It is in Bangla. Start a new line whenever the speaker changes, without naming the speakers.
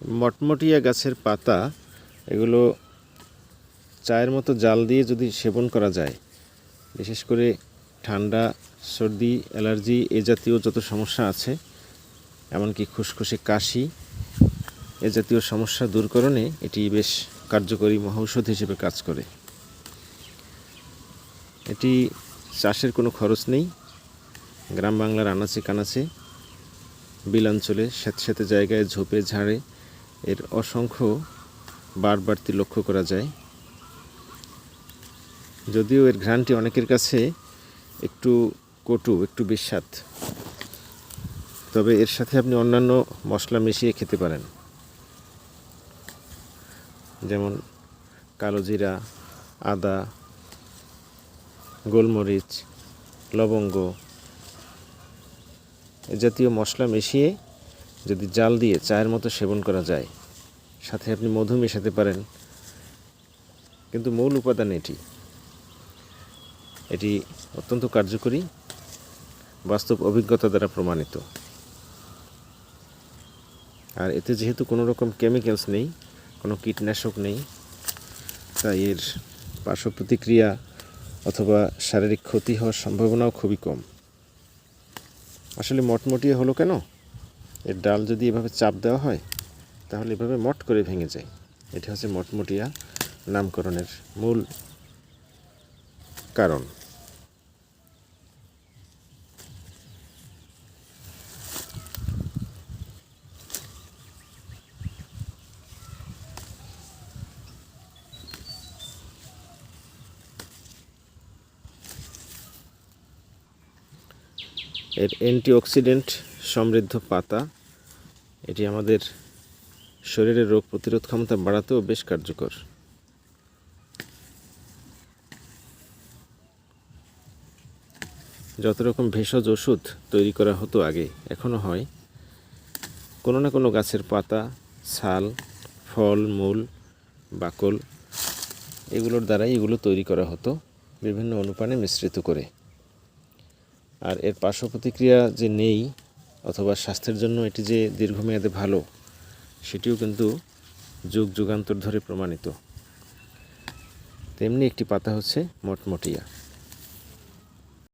মটমটিয়া গাছের পাতা, এগুলো চায়ের মতো জাল দিয়ে যদি সেবন করা যায়, বিশেষ করে ঠান্ডা, সর্দি, অ্যালার্জি এ জাতীয় যত সমস্যা আছে, এমনকি খুসখুসে কাশি এ জাতীয় সমস্যা দূরকরণে এটি বেশ কার্যকরী মহৌষধ হিসেবে কাজ করে। এটি চাষের কোনো খরচ নেই। গ্রাম বাংলার আনাচে কানাচে বিলাঞ্চলে স্যাঁতস্যাঁতে জায়গায় ঝোপে ঝাড়ে এর অসংখ্য বাড়তি লক্ষ্য করা যায়। যদিও এর ঘ্রাণটি অনেকের কাছে একটু কটু, একটু বিস্বাদ। তবে এর সাথে আপনি অন্যান্য মশলা মিশিয়ে খেতে পারেন। যেমন কালো জিরা, আদা, গোলমরিচ, লবঙ্গ। জাতীয় মশলা মিশিয়ে যদি জাল দিয়ে চায়ের মতো সেবন করা যায়, সাথে আপনি মধু মেশাতে পারেন। কিন্তু মূল উপাদান এটি। এটি অত্যন্ত কার্যকরী, বাস্তব অভিজ্ঞতা দ্বারা প্রমাণিত। আর এতে যেহেতু কোনো রকম কেমিক্যালস নেই, কোনো কীটনাশক নেই, তাই এর পার্শ্ব প্রতিক্রিয়া অথবা শারীরিক ক্ষতি হওয়ার সম্ভাবনাও খুবই কম। আসলে মটমটিয়া হলো কেন? এর ডাল যদি এভাবে চাপ দেওয়া হয়, তাহলে এভাবে মট করে ভেঙে যায়। এটা হচ্ছে মটমটিয়া নামকরণের মূল কারণ। এর অ্যান্টিঅক্সিডেন্ট সমৃদ্ধ পাতা। এটি আমাদের শরীরের রোগ প্রতিরোধ ক্ষমতা বাড়াতেও বেশ কার্যকর। যত রকম ভেষজ ওষুধ তৈরি করা হতো আগে, এখনও হয়। কোনো না কোনো গাছের পাতা, ছাল, ফল, মূল, বাকল এগুলোর দ্বারাই এগুলো তৈরি করা হতো, বিভিন্ন অনুপানে মিশ্রিত করে। আর এর পার্শ্ব প্রতিক্রিয়া যে নেই অথবা স্বাস্থ্যের জন্য এটি যে দীর্ঘমেয়াদে ভালো, সেটিও কিন্তু যুগ যুগান্তর ধরে প্রমাণিত। তেমনি একটি পাতা হচ্ছে মটমটিয়া।